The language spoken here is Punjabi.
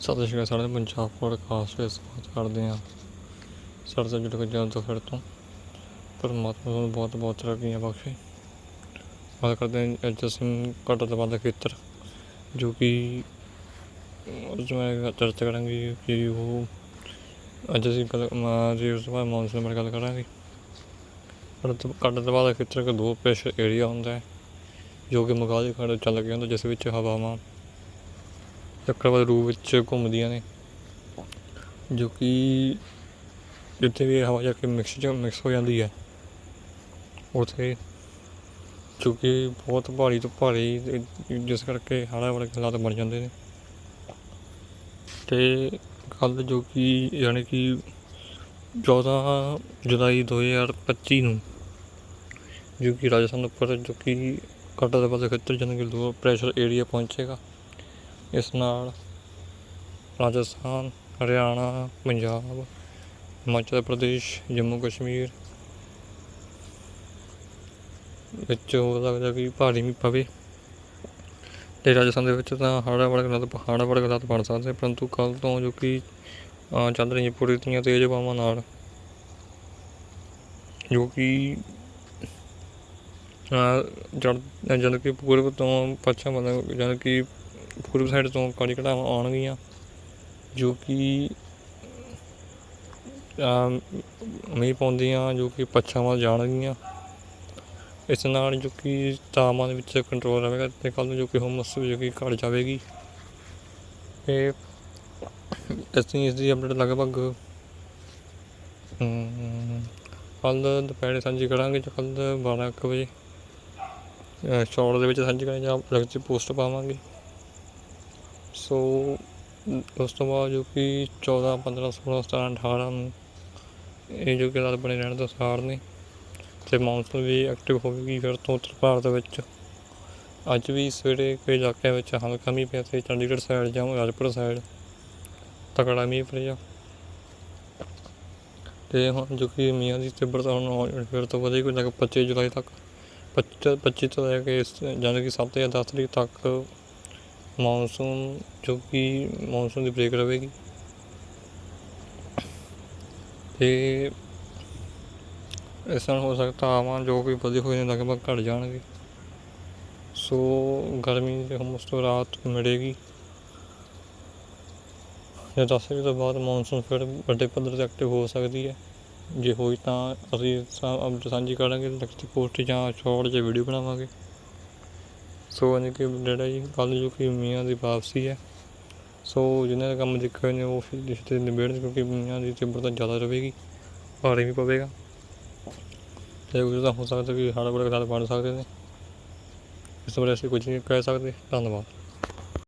ਸਤਿ ਸ਼੍ਰੀ ਅਕਾਲ ਸਾਰੇ ਪੰਜਾਬ ਪੋਡਕਾਸਟ ਵਿੱਚ ਸਵਾਗਤ ਕਰਦੇ ਹਾਂ। ਸਾਡੇ ਤੋਂ ਜੁੜ ਜਾਣ ਤੋਂ ਫਿਰ ਤੋਂ, ਪਰਮਾਤਮਾ ਤੁਹਾਨੂੰ ਬਹੁਤ ਬਹੁਤ ਤਰੱਕੀਆਂ ਬਖਸ਼ੇ। ਗੱਲ ਕਰਦੇ ਹਾਂ ਅੱਜ ਅਸੀਂ ਘੱਟ ਤੋਂ ਦਾ ਖੇਤਰ, ਜੋ ਕਿ ਉਸ ਮੈਂ ਚਰਚਾ ਕਰਾਂਗੇ ਕਿ ਉਹ ਅੱਜ ਅਸੀਂ ਗੱਲ ਜੀ ਉਸ ਤੋਂ ਬਾਅਦ ਮੌਨਸੂਨ ਬਾਰੇ ਗੱਲ ਕਰਾਂਗੇ। ਘੱਟ ਤੋਂ ਦਾ ਖੇਤਰ ਇੱਕ ਦੋ ਪ੍ਰੈਸ਼ਰ ਏਰੀਆ ਹੁੰਦਾ ਹੈ, ਜੋ ਕਿ ਮਗਾਲੀ ਖੜ ਚੱਲ ਗਿਆ ਹੁੰਦਾ ਜਿਸ ਵਿੱਚ ਹਵਾਵਾਂ ਚੱਕਰਵਾਤ ਰੂਪ ਵਿੱਚ ਘੁੰਮਦੀਆਂ ਨੇ, ਜੋ ਕਿ ਜਿੱਥੇ ਵੀ ਹਵਾ ਜਾ ਕੇ ਮਿਕਸ ਚ ਮਿਕਸ ਹੋ ਜਾਂਦੀ ਹੈ, ਉੱਥੇ ਜੋ ਕਿ ਬਹੁਤ ਭਾਰੀ ਤੋਂ ਭਾਰੀ ਜਿਸ ਕਰਕੇ ਹੜ੍ਹਾਂ ਵਾਲੇ ਹਾਲਾਤ ਬਣ ਜਾਂਦੇ ਨੇ। ਤੇ ਕੱਲ ਜੋ ਕਿ ਯਾਨੀ ਕਿ 14 ਜੁਲਾਈ 2025 ਨੂੰ ਜੋ ਕਿ ਰਾਜਸਥਾਨ ਉੱਪਰ ਜੋ ਕਿ ਘੱਟ ਤੋਂ ਵੱਧ ਖੇਤਰ ਜਾਣੀ ਕਿ ਲੋ ਪ੍ਰੈਸ਼ਰ ਏਰੀਆ ਪਹੁੰਚੇਗਾ ਇਸ ਨਾਲ ਰਾਜਸਥਾਨ ਹਰਿਆਣਾ ਪੰਜਾਬ ਹਿਮਾਚਲ ਪ੍ਰਦੇਸ਼ ਜੰਮੂ ਕਸ਼ਮੀਰ ਵਿੱਚ ਹੋ ਸਕਦਾ ਕਿ ਭਾਰੀ ਮੀਂਹ ਪਵੇ ਤੇ ਰਾਜਸਥਾਨ ਦੇ ਵਿੱਚ ਤਾਂ ਹੜ੍ਹਾਂ ਵਾਲੇ ਹਾਲਾਤ ਪਹਾੜਾਂ ਵਾਲੇ ਹਾਲਾਤ ਬਣ ਸਕਦੇ ਪਰੰਤੂ ਕੱਲ ਤੋਂ ਜੋ ਕਿ ਚੱਲ ਰਹੀਆਂ ਪੂਰੀ ਦੀਆਂ ਤੇਜ਼ ਹਵਾਵਾਂ ਨਾਲ ਜੋ ਕਿ ਜੜ ਜਦ ਕਿ ਪੂਰਬ ਤੋਂ ਪੱਛਮ ਵੱਲ ਜਦ ਕਿ ਪੂਰਬ ਸਾਈਡ ਤੋਂ ਕਾਲੀ ਘਟਾਵਾਂ ਆਉਣਗੀਆਂ, ਜੋ ਕਿ ਮੀਂਹ ਪਾਉਂਦੀਆਂ, ਜੋ ਕਿ ਪੱਛਮ ਵੱਲ ਜਾਣਗੀਆਂ। ਇਸ ਨਾਲ ਜੋ ਕਿ ਤਾਪਮਾਨ ਵਿੱਚ ਕੰਟਰੋਲ ਰਹੇਗਾ ਤੇ ਕੱਲ੍ਹ ਨੂੰ ਜੋ ਕਿ ਹੁਮਸ ਜੋ ਕਿ ਘਟ ਜਾਵੇਗੀ। ਤੇ ਅਸੀਂ ਇਸ ਦੀ ਅਪਡੇਟ ਲਗਭਗ ਕੱਲ੍ਹ ਦੁਪਹਿਰੇ ਸਾਂਝੀ ਕਰਾਂਗੇ ਜਾਂ ਕੱਲ੍ਹ ਬਾਰਾਂ ਕੁ ਵਜੇ ਸ਼ਾਰਟ ਦੇ ਵਿੱਚ ਸਾਂਝੀ ਕਰਾਂਗੇ ਜਾਂ ਲਗਤ ਪੋਸਟ ਪਾਵਾਂਗੇ। ਸੋ, ਉਸ ਤੋਂ ਬਾਅਦ ਜੋ ਕਿ 14 15 16 17 18 ਨੂੰ ਇਹ ਜੋ ਕਿ ਹਾਲਾਤ ਬਣੇ ਰਹਿਣ ਦਾ ਸਾਰ ਨੇ ਤੇ ਮੌਨਸੂਨ ਵੀ ਐਕਟਿਵ ਹੋਵੇਗੀ ਫਿਰ ਤੋਂ ਉੱਤਰ ਭਾਰਤ ਵਿੱਚ। ਅੱਜ ਵੀ ਸਵੇਰੇ ਕਈ ਇਲਾਕਿਆਂ ਵਿੱਚ ਹਲਕਾ ਮੀਂਹ ਪਿਆ ਤੇ ਚੰਡੀਗੜ੍ਹ ਸਾਈਡ ਜਾਂ ਰਾਜਪੁਰ ਸਾਈਡ ਤਕੜਾ ਮੀਂਹ ਪਿਆ ਤੇ ਹੁਣ ਜੋ ਕਿ ਮੀਆਂ ਦੀ ਤੀਬਰਤਾ ਹੁਣ ਫਿਰ ਤੋਂ ਵਧੇਗੀ ਕੋਈ ਲਗਭਗ 25 ਜੁਲਾਈ ਤੱਕ 25 25 ਤੋਂ ਲੈ ਕੇ ਇਸ- ਜਾਣੀ ਕਿ 7 ਜਾਂ 10 ਤਰੀਕ ਤੱਕ ਮੌਨਸੂਨ, ਜੋ ਕਿ ਮੌਨਸੂਨ ਦੀ ਬ੍ਰੇਕ ਰਹੇਗੀ। ਤੇ ਇਸ ਨਾਲ ਹੋ ਸਕਦਾ ਹਵਾਵਾਂ ਜੋ ਕਿ ਵਧੇ ਹੋਏ ਨੇ ਲਗਭਗ ਘਟ ਜਾਣਗੇ। ਸੋ ਗਰਮੀ ਦੇ ਹਮਸ ਤੋਂ ਰਾਤ ਮਿਲੇਗੀ। ਤੇ ਦਸ ਵਜੇ ਤੋਂ ਬਾਅਦ ਮੌਨਸੂਨ ਫਿਰ ਵੱਡੇ ਪੱਧਰ ਤੇ ਐਕਟਿਵ ਹੋ ਸਕਦੀ ਹੈ। ਜੇ ਹੋਈ ਤਾਂ ਅਸੀਂ ਸਾਂਝੀ ਕਰਾਂਗੇ, ਲਿਖਤੀ ਪੋਸਟ ਜਾਂ ਸ਼ਾਰਟ 'ਚ ਵੀਡੀਓ ਬਣਾਵਾਂਗੇ। ਸੋ ਯਾਨੀ ਕਿ ਜਿਹੜਾ ਜੀ, ਕੱਲ੍ਹ ਜੋ ਕਿ ਮੀਆਂ ਦੀ ਵਾਪਸੀ ਹੈ। ਸੋ ਜਿਹਨਾਂ ਦੇ ਕੰਮ ਦੇਖੇ ਹੋਏ ਨੇ ਉਹ ਫਿਰ ਰਿਸ਼ਤੇ ਨਿਬੇੜਨ ਕਿਉਂਕਿ ਮੀਆਂ ਦੀ ਤੀਬਰਤਾ ਜ਼ਿਆਦਾ ਰਹੇਗੀ, ਭਾਰੀ ਵੀ ਪਵੇਗਾ। ਤੇ ਉਹ ਤਾਂ ਹੋ ਸਕਦਾ ਕਿ ਹੜ੍ਹ ਬੜੇ ਹਾਲਾਤ ਬਣ ਸਕਦੇ ਨੇ। ਇਸ ਬਾਰੇ ਅਸੀਂ ਕੁਝ ਨਹੀਂ ਕਹਿ ਸਕਦੇ। ਧੰਨਵਾਦ।